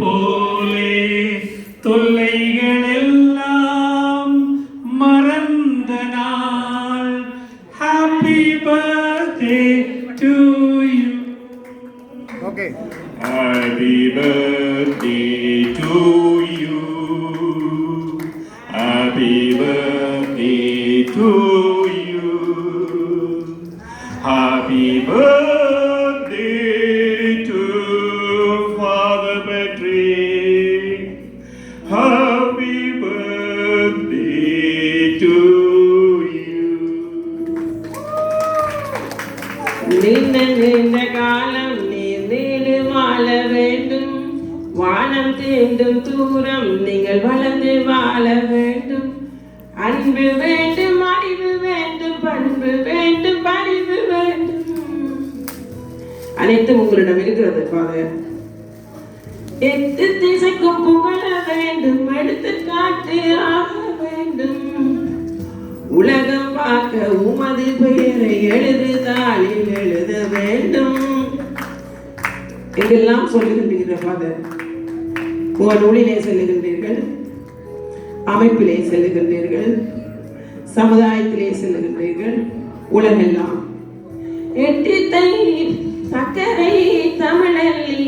போலே தொல்லைகள் எல்லாம் மறந்த நாள். Happy birthday to you okay happy birthday to you happy birthday to நீண்ட நீண்ட காலம் நீர் நீடு வாழ வேண்டும். வானம் தீண்டும் தூரம் நீங்கள் வளர்ந்து வாழ வேண்டும். அன்பு வேண்டும் அறிவு வேண்டும் பண்பு வேண்டும் பணிவு வேண்டும். அனைத்தும் உங்களிடம் இருக்கிறது ஃபாதர் எட்டு திசைக்கும் புகழ வேண்டும் எடுத்துக்காட்டு ஆக வேண்டும். உலகம் பார்க்க உமது பெயரை எழுது தாளில் எழுது. இதெல்லாம் சொல்லுகின்றீர்கள் ஃபாதர் உங்கள் நூலிலே செல்லுகின்றீர்கள் அமைப்பிலே செல்லுகின்றீர்கள் சமுதாயத்திலே செல்லுகின்றீர்கள் உலகெல்லாம். எட்டித்தை சக்கரை தமிழல்லி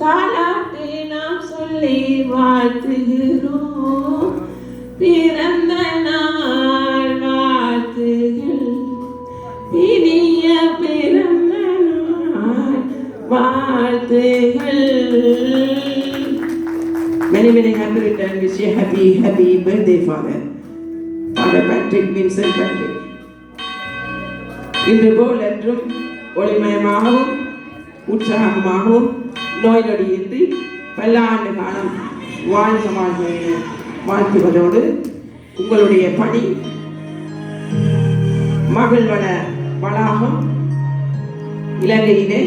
தாலாட்டு நாம் சொல்லி வாழ்த்துகிறோம். பிறந்த நாள் வாழ்த்துகள் Many, many happy return. Wish you happy, happy birthday, Father. Father Patrick, Vincent Patrick. இன்று போல் என்றும் ஒளிமயமாகவும் உற்சாகமாகவும் நோய் நொடியின்றி பல்லாண்டு காலம் வாழ்க வாழ்க வாழ்த்துவதோடு உங்களுடைய பணி மகள் வள வளாகம் இலங்கையிலே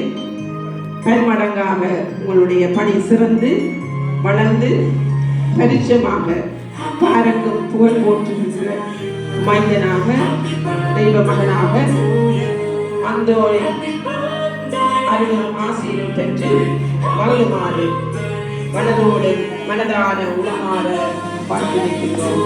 பன்மடங்காக உங்களுடைய பணி சிறந்து வளர்ந்து பரிச்சமாக பாரங்கும் புகழ் போற்றுகின்ற மனிதனாக தெய்வ மகனாக அந்த அருளும் ஆசையும் பெற்று வளருமாறு மனதோடு மனதார உலகார பார்த்திருக்கின்றோம்.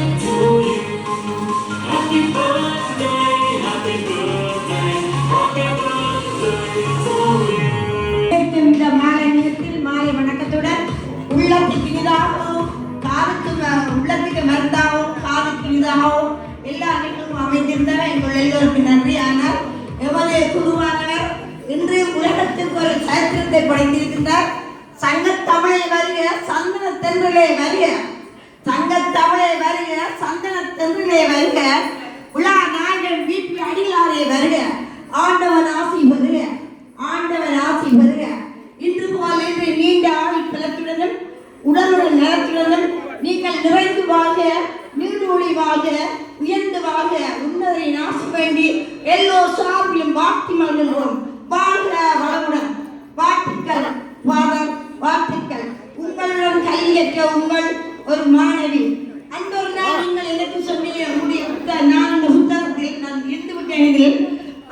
நிகழ்வும் எங்கள் எல்லோருக்கும் நன்றி. ஆனால் எமது குருவானவர் இன்று உலகத்திற்கு ஒரு சரித்திரத்தை படைத்திருக்கின்றார். சங்க தமிழை வருக சந்தன தென்றலே வருக சங்க தமிழை வருக சந்தன தென்றலே வருக உலா நாயகன் வீட்டு அடிகளாரே வருக ஆண்டவன் ஆசி வருக ஆண்டவர் ஆசி வருக. இன்று போல இன்று நீண்ட ஆவி பிளத்துடனும் உடலுடன் நலத்துடனும் நீங்கள் நிறைந்து வாழ்க. நீடூழி உயர்ந்து வாழ உன்னதரின் ஆசி வேண்டி எல்லோ சார்பிலும் வாக்கி மகிழ்வோம் வாழ்க வளமுடன். வாழ்த்துக்கள் ஃபாதர் வாழ்த்துக்கள். உங்களுடன் கல்வியற்ற உங்கள் ஒரு மாணவி. அந்த ஒரு நாள் நீங்கள் எனக்கு சொன்னீங்க உங்களுடைய நான் அந்த புத்தகத்தில் நான் இருந்து விட்டேன்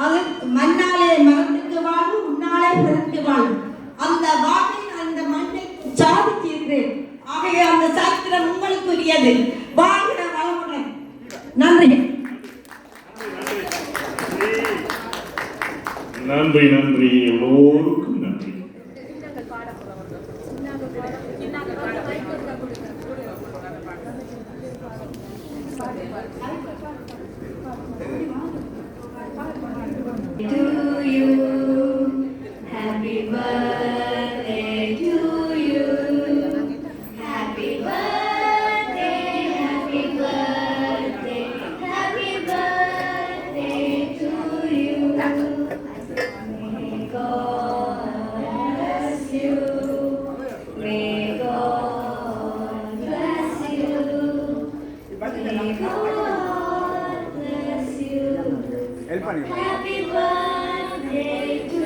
அது மண்ணாலே மரத்துக்கு வாழும் உன்னாலே பிறந்து வாழும் அந்த வாக்கை நான் இந்த மண்ணை சாதித்திருக்கிறேன் ஆகவே அந்த சாஸ்திரம் உங்களுக்குரியது வாழ்க வளமுடன் நன்றி நன்றி நன்றி எல்லோருக்கும் நன்றி Thank you. பண்ணிக்கலாம் Happy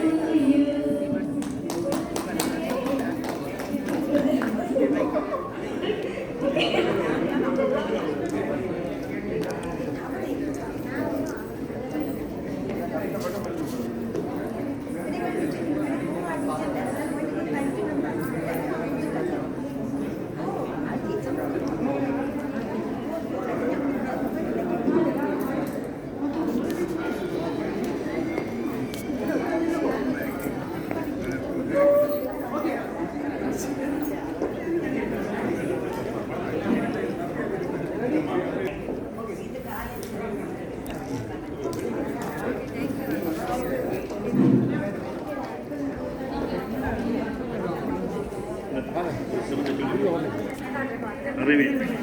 гривень.